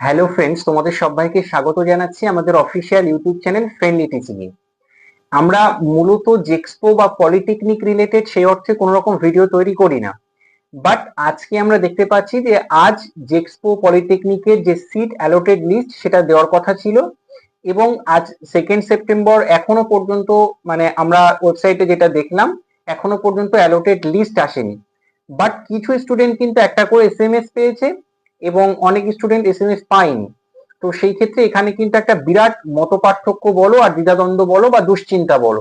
Hello friends তোমাদের সবাইকে স্বাগত জানাচ্ছি আমাদের official YouTube channel friendly teaching এ। আমরা মূলত জেক্সপো বা পলিটেকনিক রিলেটেড সেই অর্থে কোনো রকম ভিডিও তৈরি করি না। বাট আজকে আমরা দেখতে পাচ্ছি যে আজ জেক্সপো পলিটেকনিকের যে সিট অ্যালোটেড লিস্ট সেটা দেওয়ার কথা ছিল এবং আজ সেকেন্ড সেপ্টেম্বর এখনও পর্যন্ত মানে আমরা ওয়েবসাইটে যেটা দেখলাম, এখনও পর্যন্ত অ্যালোটেড লিস্ট আসেনি। বাট কিছু স্টুডেন্ট কিন্তু একটা করে এস এম এস পেয়েছে। এবং অনেক স্টুডেন্ট এস এম এস পায়নি। তো সেই ক্ষেত্রে এখানে কিন্তু একটা বিরাট মত পার্থক্য বলো আর দ্বিধাদ্বন্দ্ব বলো বা দুশ্চিন্তা বলো,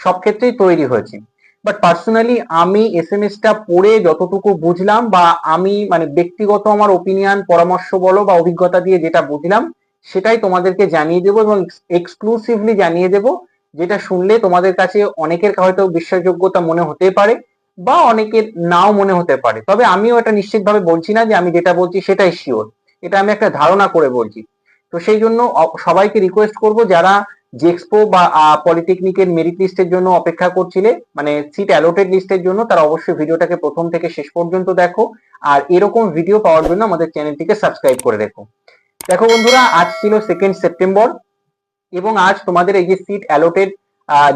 সব ক্ষেত্রেই তৈরি হয়েছে। বাট পার্সোনালি আমি এস এম এসটা পড়ে যতটুকু বুঝলাম বা আমি মানে ব্যক্তিগত আমার ওপিনিয়ন পরামর্শ বলো বা অভিজ্ঞতা দিয়ে যেটা বুঝলাম, সেটাই তোমাদেরকে জানিয়ে দেবো এবং এক্সক্লুসিভলি জানিয়ে দেবো, যেটা শুনলে তোমাদের কাছে অনেকের হয়তো বিশ্বাসযোগ্যতা মনে হতে পারে। বা অনেকের নাও মনে হতে পারে। তবে আমিও এটা নিশ্চিতভাবে বলছি না যে আমি যেটা বলছি সেটাই শিওর এটা আমি একটা ধারণা করে বলছি। তো সেই জন্য সবাইকে রিকোয়েস্ট করব যারা জেক্সপো বা পলিটেকনিকের মেরিট লিস্টের জন্য অপেক্ষা করছিলে মানে সিট অ্যালোটেড লিস্টের জন্য, তারা অবশ্যই ভিডিওটাকে প্রথম থেকে শেষ পর্যন্ত দেখো। আর এরকম ভিডিও পাওয়ার জন্য আমাদের চ্যানেলটিকে সাবস্ক্রাইব করে রেখো। দেখো বন্ধুরা, আজ ছিল সেকেন্ড সেপ্টেম্বর এবং আজ তোমাদের এই যে সিট অ্যালোটেড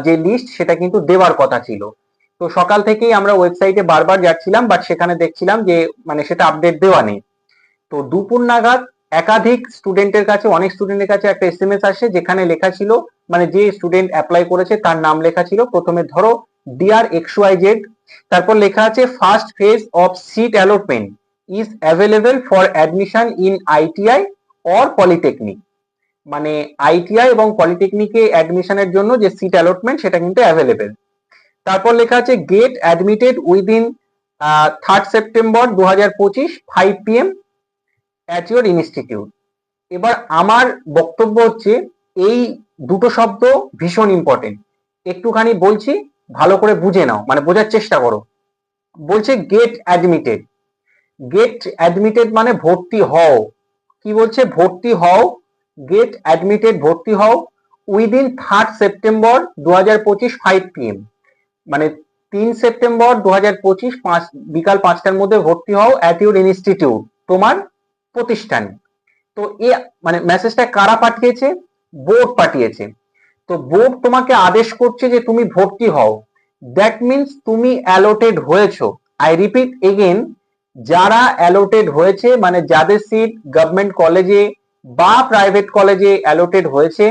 যে লিস্ট সেটা কিন্তু দেওয়ার কথা ছিল। তো সকাল থেকেই আমরা ওয়েবসাইটে বারবার যাচ্ছিলাম বাট সেখানে দেখছিলাম যে মানে সেটা আপডেট দেওয়া নেই। তো দুপুর নাগাদ একাধিক স্টুডেন্টের কাছে, অনেক স্টুডেন্টের কাছে একটা এস এম এস আসে, যেখানে লেখা ছিল মানে যে স্টুডেন্ট অ্যাপ্লাই করেছে, তার নাম লেখা ছিল। প্রথমে ধরো ডিআর এক্স ওয়াই জেড তারপর লেখা আছে first phase of seat allotment is available for admission in ITI or polytechnic মানে আইটিআই এবং পলিটেকনিকে অ্যাডমিশনের জন্য যে সিট অ্যালটমেন্ট সেটা কিন্তু অ্যাভেলেবেল তারপর লেখা আছে get admitted within third September দু হাজার পঁচিশ five PM at your institute এবার আমার বক্তব্য হচ্ছে, এই দুটো শব্দ ভীষণ ইম্পর্টেন্ট একটুখানি বলছি, ভালো করে বুঝে নাও মানে বোঝার চেষ্টা করো। বলছে গেট অ্যাডমিটেড গেট অ্যাডমিটেড মানে ভর্তি হও। কি বলছে? ভর্তি হও। গেট অ্যাডমিটেড ভর্তি হও উইদিন থার্ড সেপ্টেম্বর দু হাজার পঁচিশ ফাইভ পিএম মানে তিন সেপ্টেম্বর দু হাজার পঁচিশ পাঁচ, বিকাল পাঁচটার মধ্যে ভর্তি হও অ্যাট ইউর ইনস্টিটিউট, তোমার প্রতিষ্ঠান। তো এ মানে মেসেজটা কারা পাঠিয়েছে? বোর্ড পাঠিয়েছে। তো বোর্ড তোমাকে আদেশ করছে যে তুমি ভর্তি হও। দ্যাট মিনস তুমি অ্যালোটেড হয়েছো। আই রিপিট এগেন যারা অ্যালোটেড হয়েছে মানে যাদের সিট গভর্নমেন্ট কলেজে বা প্রাইভেট কলেজে অ্যালোটেড হয়েছে,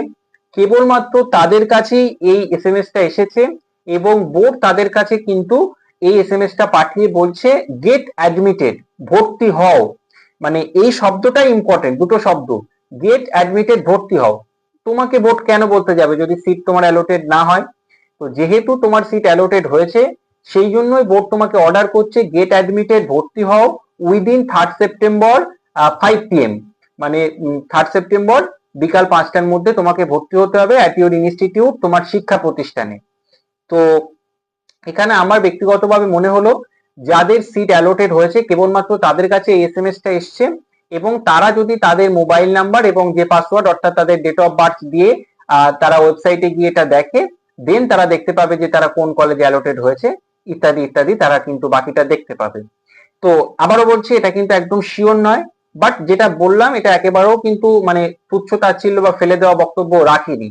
কেবলমাত্র তাদের কাছেই এই এস এম এসটা এসেছে। এবং বোর্ড তাদের কাছে কিন্তু এই এস এম এসটা পাঠিয়ে বলছে গেট অ্যাডমিটেড ভর্তি হও। মানে এই শব্দটা ইম্পর্টেন্ট দুটো শব্দ। গেট অ্যাডমিটেড ভর্তি হও। তোমাকে বোর্ড কেন বলতে যাবে যদি সিট তোমার অ্যালোটেড না হয়? তো যেহেতু তোমার সিট অ্যালোটেড হয়েছে, সেই জন্যই বোর্ড তোমাকে অর্ডার করছে গেট অ্যাডমিটেড ভর্তি হও within third September five PM মানে থার্ড সেপ্টেম্বর বিকাল পাঁচটার মধ্যে তোমাকে ভর্তি হতে হবে অ্যাট ইনস্টিটিউট তোমার শিক্ষা প্রতিষ্ঠানে। তো এখানে আমার ব্যক্তিগতভাবে মনে হলো যাদের সিট অ্যালোটেড হয়েছে, কেবলমাত্র তাদের কাছে এস এম এসটা এসছে এবং তারা যদি তাদের মোবাইল নাম্বার এবং যে পাসওয়ার্ড অর্থাৎ তাদের ডেট অফ বার্থ দিয়ে তারা ওয়েবসাইটে গিয়ে এটা দেখে দেন তারা দেখতে পাবে যে তারা কোন কলেজে অ্যালোটেড হয়েছে, ইত্যাদি ইত্যাদি, তারা কিন্তু বাকিটা দেখতে পাবে। তো আবারও বলছি, এটা কিন্তু একদম শিওর নয় বাট যেটা বললাম, এটা একেবারেও কিন্তু মানে তুচ্ছ তাচ্ছিল্য বা ফেলে দেওয়া বক্তব্য রাখিনি।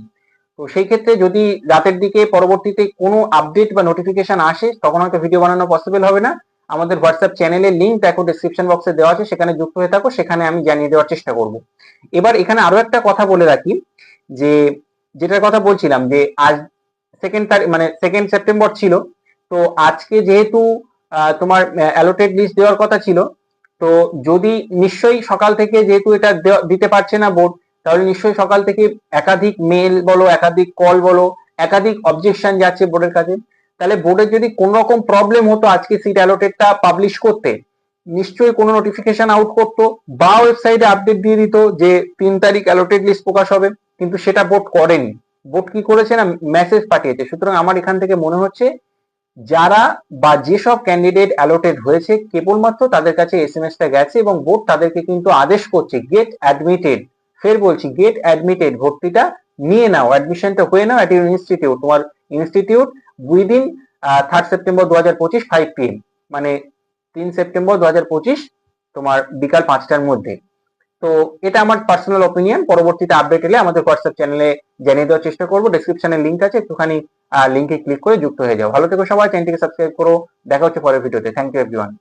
তো সেই ক্ষেত্রে যদি রাতের দিকে পরবর্তীতে কোনো আপডেট বা নোটিফিকেশন আসে, তখন হয়তো ভিডিও বানানো পসিবল হবে না। আমাদের হোয়াটসঅ্যাপ চ্যানেলের লিঙ্ক দেখো ডিসক্রিপশন বক্সে দেওয়া আছে, সেখানে যুক্ত হয়ে থাকো, সেখানে আমি জানিয়ে দেওয়ার চেষ্টা করব। এবার এখানে আরও একটা কথা বলে রাখি, যে যেটার কথা বলছিলাম, যে আজ সেকেন্ড তারিখ মানে সেকেন্ড সেপ্টেম্বর ছিল, তো আজকে যেহেতু তোমার অ্যালোটেড লিস্ট দেওয়ার কথা ছিল, তো যদি নিশ্চয়ই সকাল থেকে যেহেতু এটা দিতে পারছে না বোর্ড তাহলে নিশ্চয়ই সকাল থেকে একাধিক মেল বলো, একাধিক কল বলো, একাধিক অবজেকশন যাচ্ছে বোর্ডের কাছে। তাহলে বোর্ডের যদি কোন রকম প্রবলেম হতো আজকে সিট অ্যালোটেডটা পাবলিশ করতে, নিশ্চয়ই কোনো নোটিফিকেশন আউট করতো বা ওয়েবসাইটে আপডেট দিয়ে দিত যে তিন তারিখ অ্যালোটেড লিস্ট প্রকাশ হবে, কিন্তু সেটা বোর্ড করেনি। বোর্ড কি করেছে না মেসেজ পাঠিয়েছে। সুতরাং আমার এখান থেকে মনে হচ্ছে যারা বা যেসব ক্যান্ডিডেট অ্যালোটেড হয়েছে, কেবলমাত্র তাদের কাছে এস এম এসটা গেছে এবং বোর্ড তাদেরকে কিন্তু আদেশ করছে গেট অ্যাডমিটেড ফের বলছি গেট অ্যাডমিটেড ভর্তিটা নিয়ে নাও অ্যাডমিশনটা হয়ে নাও অ্যাট ইউর ইনস্টিটিউট তোমার ইনস্টিটিউট উইদিন থার্ড সেপ্টেম্বর দু হাজার পঁচিশ ফাইভ পিএম মানে তিন সেপ্টেম্বর দু হাজার পঁচিশ, তোমার বিকাল পাঁচটার মধ্যে। তো এটা আমার পার্সোনাল ওপিনিয়ন পরবর্তীতে আপডেট এলে আমাদের হোয়াটসঅ্যাপ চ্যানেলে জানিয়ে দেওয়ার চেষ্টা করব ডিসক্রিপশনে লিঙ্ক আছে, একটুখানি লিঙ্কে ক্লিক করে যুক্ত হয়ে যাও। ভালো থেকো সবাই চ্যানেলটিকে সাবস্ক্রাইব করো, দেখা হচ্ছে পরের ভিডিওতে থ্যাংক ইউ এভরিওয়ান